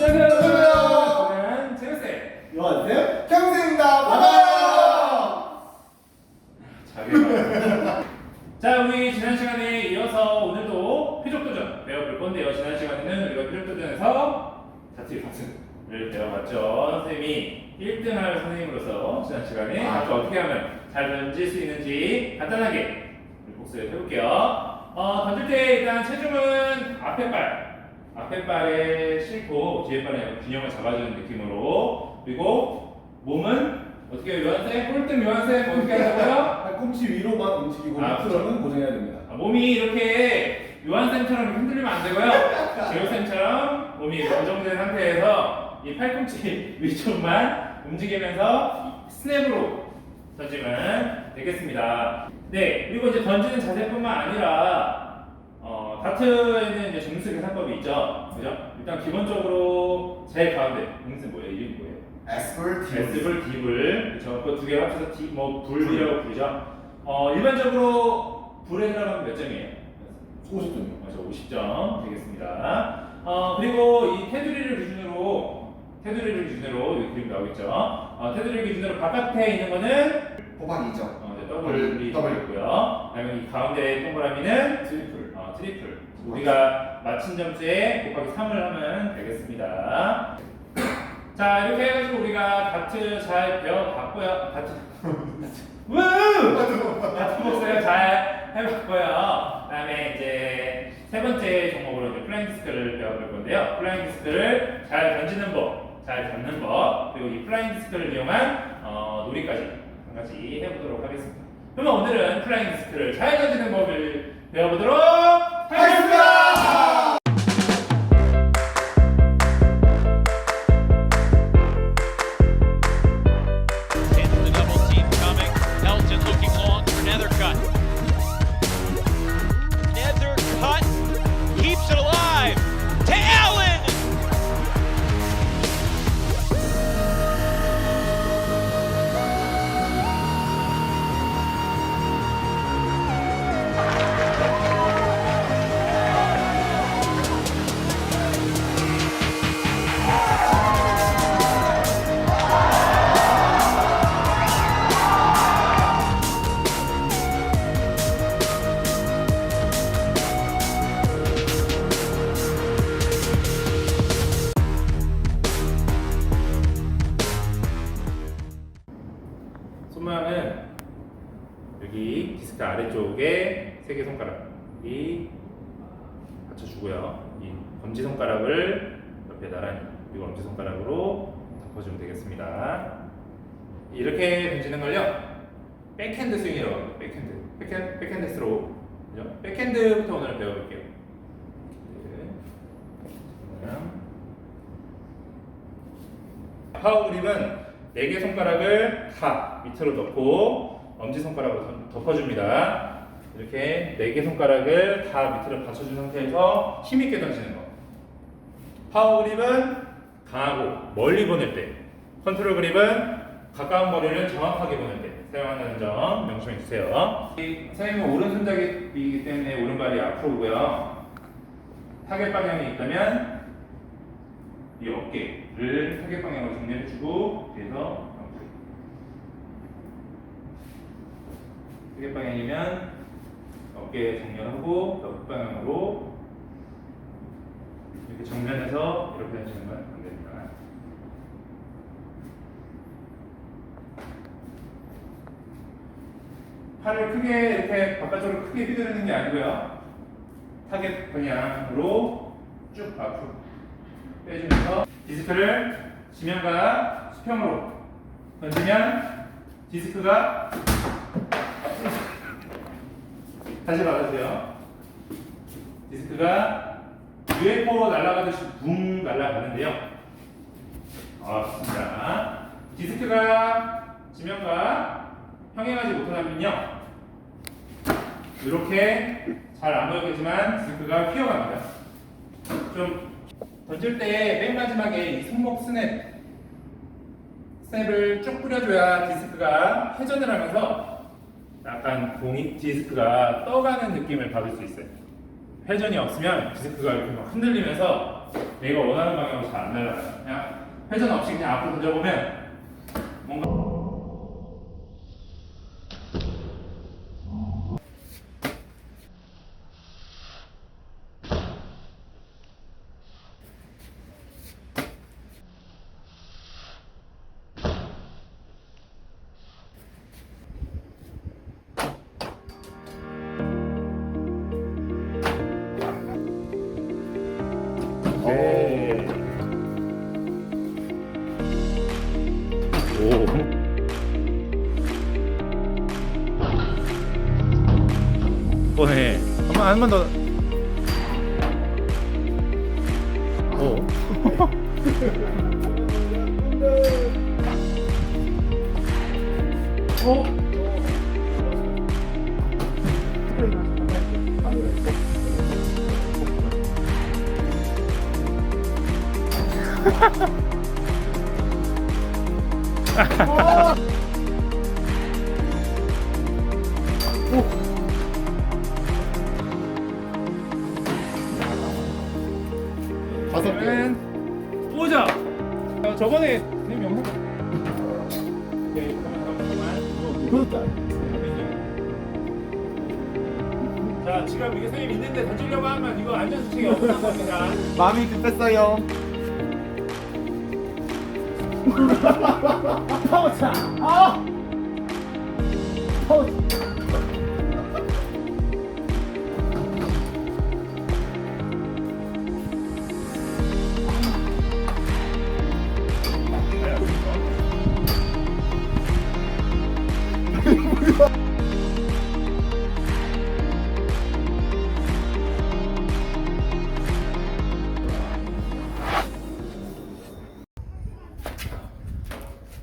안녕하세요. 저는 제우쌤. 안녕하세요. 경수입니다. 반가워요. 자기가. 자, 우리 지난 시간에 이어서 오늘도 표적도전 배워볼 건데요. 지난 시간에는 우리가 표적도전에서 자투리 파트를 배워봤죠. 선생님이 1등할 지난 시간에 아. 아주 어떻게 하면 잘 던질 수 있는지 간단하게 복습해 볼게요. 어, 던질 때 일단 체중은 앞에 팔, 앞에 발에 싣고 뒤에 발에 균형을 잡아주는 느낌으로 그리고 몸은 어떻게 해요? 요한쌤? 꼴등 요한쌤 어떻게 하자고요? 팔꿈치 위로만 움직이고 아, 밑으로는 고정해야 됩니다. 아, 몸이 이렇게 요한쌤처럼 흔들리면 안 되고요. 제로쌤처럼 몸이 고정된 상태에서 이 팔꿈치 위쪽만 움직이면서 스냅으로 던지면 되겠습니다. 네, 그리고 이제 던지는 자세뿐만 아니라 어, 다트에는 이제 점수 계산법이 있죠. 그죠? 일단 기본적으로 제일 가운데 공수 뭐예요? 이름이 뭐예요? 에스플 에스블 딥을 그렇죠. 그두 개를 합쳐서 딥, 뭐 불이라고 부르죠. 어, 일반적으로 불에 들어가면 몇 점이에요? 50점이요. 맞아, 50점 되겠습니다. 어, 그리고 이 테두리를 기준으로 테두리를 기준으로 이 그림 나오겠죠. 어, 테두리 기준으로 바깥에 있는 거는 2점. 어, 이제 더블이 더블. 되고요. 그다음에 이 가운데 동그라미는 트리플. 어, 트리플. 우리가 맞힌 점수에 곱하기 3을 하면 되겠습니다. 자, 이렇게 해가지고 우리가 다트 잘 배워봤고요. 다트. 우! 다트 복습을 잘 해봤고요. 그다음에 이제 세 번째 종목으로 이제 플라잉 디스크를 배워볼 건데요. 플라잉 디스크를 잘 던지는 법, 잘 잡는 법, 그리고 이 플라잉 디스크를 이용한 어, 놀이까지 한 가지 해보도록 하겠습니다. 그러면 오늘은 플라잉 디스크를 잘 던지는 법을 배워보도록 손가락이 받쳐주고요. 이 검지 손가락을 옆에 나란히 그리고 엄지 손가락으로 덮어주면 되겠습니다. 이렇게 던지는 걸요. 백핸드 스윙이라고 합니다. 백핸드. 백핸드, 백핸드 스로우. 그죠? 백핸드부터 오늘 배워볼게요. 파워 그립은 네개 손가락을 다 밑으로 넣고 엄지 손가락으로 덮- 덮어줍니다. 이렇게 네 개 손가락을 다 밑으로 받쳐준 상태에서 힘있게 던지는 거. 파워 그립은 강하고 멀리 보낼 때, 컨트롤 그립은 가까운 거리를 정확하게 보낼 때 사용한다는 점 명심해 주세요. 이 선생님은 오른손잡이이기 때문에 오른발이 앞으로 오고요. 타겟 방향이 있다면 이 어깨를 타겟 방향으로 정리해주고 앞으로. 타겟 방향이면 어깨 정렬하고 옆 방향으로 이렇게 정면에서 이렇게 하시는 건 안 됩니다. 팔을 크게 이렇게 바깥쪽으로 크게 휘두르는 게 아니고요. 타겟 방향으로 쭉 앞으로 빼주면서 디스크를 지면과 수평으로 던지면 디스크가 다시 받아주세요. 디스크가 UFO로 날아가듯이 붕 날아가는데요. 아, 좋습니다. 디스크가 지면과 평행하지 못하면요. 이렇게 잘 안 보이겠지만 디스크가 휘어갑니다. 좀 던질 때 맨 마지막에 이 손목 스냅 스냅을 쭉 뿌려줘야 디스크가 회전을 하면서 약간 공이 디스크가 떠가는 느낌을 받을 수 있어요. 회전이 없으면 디스크가 이렇게 막 흔들리면서 내가 원하는 방향으로 잘 안 날아가요. 그냥 회전 없이 그냥 앞으로 던져보면 뻔해. 한번 한번 더. 오. 오. 다섯 개. 그러면 보자. 어, 저번에 선생님 영상. 오케이, 잠깐만. 그렇다. 자, 지금 이게 선생님 있는데 던지려고 하면 이거 안전 수칙이 없는 겁니다. 마음이 급했어요. 파워차. 아. 파워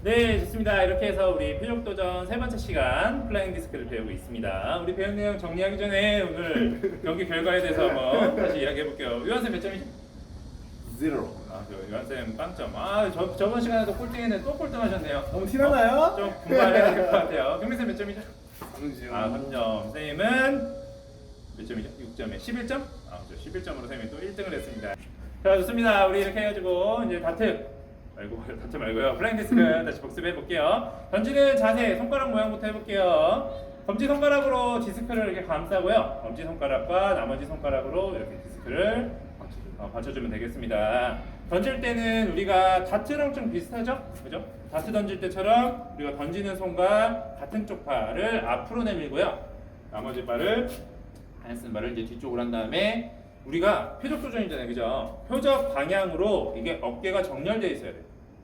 네, 좋습니다. 이렇게 해서 우리 표적 도전 세 번째 시간 플라잉 디스크를 배우고 있습니다. 우리 배운 내용 정리하기 전에 오늘 경기 결과에 대해서 한번 다시 이야기해 볼게요. 유한쌤 몇 점이죠? 제로. 아, 저 유한쌤 빵점. 아, 저, 저번 시간에도 꼴등했는데 또 꼴등하셨네요. 너무 티나나요? 좀 분발해야 될 것 같아요. 경민쌤 몇 점이죠? 아, 3점. 선생님은 몇 점이죠? 6점에 11점? 아, 저 11점으로 선생님이 또 1등을 했습니다. 자, 좋습니다. 우리 이렇게 해가지고 이제 다트 말고 다트 말고요. 플라잉 디스크 다시 복습해 볼게요. 던지는 자세, 손가락 모양부터 해볼게요. 검지 손가락으로 디스크를 이렇게 감싸고요. 검지 손가락과 나머지 손가락으로 이렇게 디스크를 어, 받쳐주면 되겠습니다. 던질 때는 우리가 다트랑 좀 비슷하죠? 그죠? 다트 던질 때처럼 우리가 던지는 손과 같은 쪽 발을 앞으로 내밀고요. 나머지 발을 안 쓰는 발을 이제 뒤쪽으로 한 다음에 우리가 표적 조정이잖아요. 그죠? 표적 방향으로 이게 어깨가 정렬되어 있어야 돼요.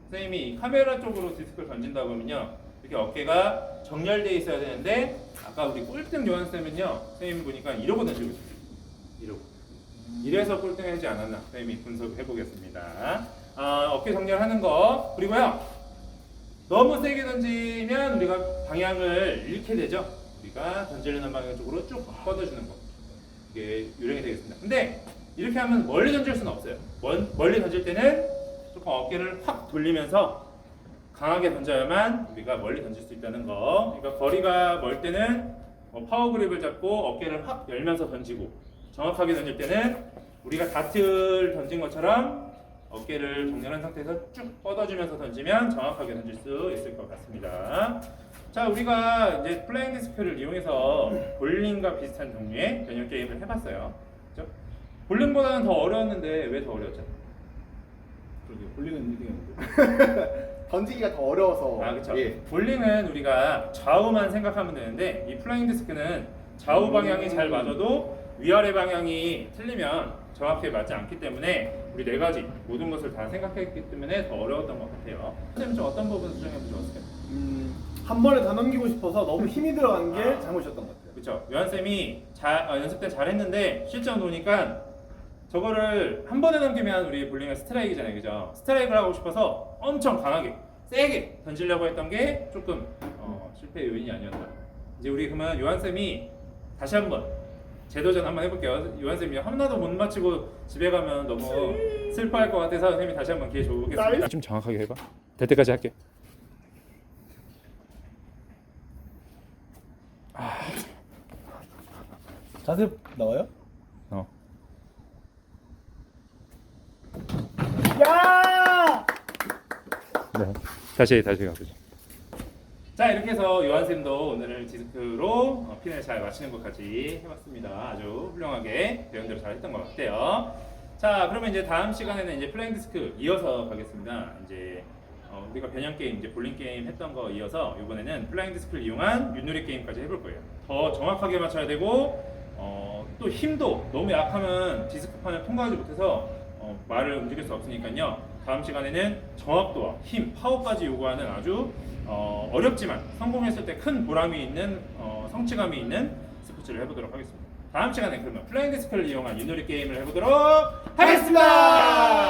선생님이 이 카메라 쪽으로 디스크를 던진다고 하면요. 이렇게 어깨가 정렬되어 있어야 되는데 아까 우리 꼴등 요한쌤은요. 선생님 보니까 이러고 던지고 있어요. 이러고. 이래서 꼴등하지 않았나 선생님이 분석해 보겠습니다. 아, 어깨 정렬하는 거 그리고요 너무 세게 던지면 우리가 방향을 잃게 되죠. 우리가 던지려는 방향 쪽으로 쭉 뻗어주는 거 이게 요령이 되겠습니다. 근데 이렇게 하면 멀리 던질 수는 없어요. 멀, 멀리 던질 때는 조금 어깨를 확 돌리면서 강하게 던져야만 우리가 멀리 던질 수 있다는 거. 그러니까 거리가 멀 때는 뭐 파워 그립을 잡고 어깨를 확 열면서 던지고 정확하게 던질 때는 우리가 다트를 던진 것처럼 어깨를 정렬한 상태에서 쭉 뻗어주면서 던지면 정확하게 던질 수 있을 것 같습니다. 자, 우리가 이제 플레잉 디스크를 이용해서 볼링과 비슷한 종류의 변형 게임을 해봤어요. 그죠? 볼링보다는 더 어려웠는데 왜 더 어려웠죠? 그러게 볼링은 1등이었는데. 던지기가 더 어려워서. 아, 그렇죠. 예. 볼링은 우리가 좌우만 생각하면 되는데 이 플라잉 디스크는 좌우 방향이 잘 맞아도 위아래 방향이 틀리면 정확히 맞지 않기 때문에 우리 네 가지 모든 것을 다 생각했기 때문에 더 어려웠던 것 같아요. 선생님 좀 어떤 부분 수정해도 좋았을까요? 음, 한 번에 다 넘기고 싶어서 너무 힘이 들어간 게 아. 잘못이었던 것 같아요. 그렇죠. 요한 쌤이 잘 어, 연습 때 잘했는데 실전 보니까 저거를 한 번에 넘기면 우리 볼링은 스트라이크잖아요, 그죠? 스트라이크를 하고 싶어서 엄청 강하게 세게 던지려고 했던 게 조금 어, 실패 요인이 아니었나. 이제 우리 그러면 요한 쌤이 다시 한번 재도전 한번 해볼게요. 요한 쌤이 하나도 못 맞히고 집에 가면 너무 슬퍼할 것 같아서 선생님이 다시 한번 기회 주겠습니다. 좀 정확하게 해봐. 될 때까지 할게. 자세 나와요? 어. 야! 네. 다시 다시 가보죠. 자 이렇게 해서 요한 쌤도 오늘을 디스크로 어, 핀을 잘 맞히는 것까지 해봤습니다. 아주 훌륭하게 배운대로 잘 했던 것 같아요. 자 그러면 이제 다음 시간에는 이제 플레잉 디스크 이어서 가겠습니다. 이제 어, 우리가 변형 게임 이제 볼링 게임 했던 거 이어서 이번에는 플라잉 디스크를 이용한 윷놀이 게임까지 해볼 거예요. 더 정확하게 맞춰야 되고 어, 또 힘도 너무 약하면 디스크판을 통과하지 못해서 어, 말을 움직일 수 없으니까요. 다음 시간에는 정확도와 힘, 파워까지 요구하는 아주 어, 어렵지만 성공했을 때 큰 보람이 있는 어, 성취감이 있는 스포츠를 해보도록 하겠습니다. 다음 시간에 그러면 플라잉 디스크를 이용한 윷놀이 게임을 해보도록 하겠습니다.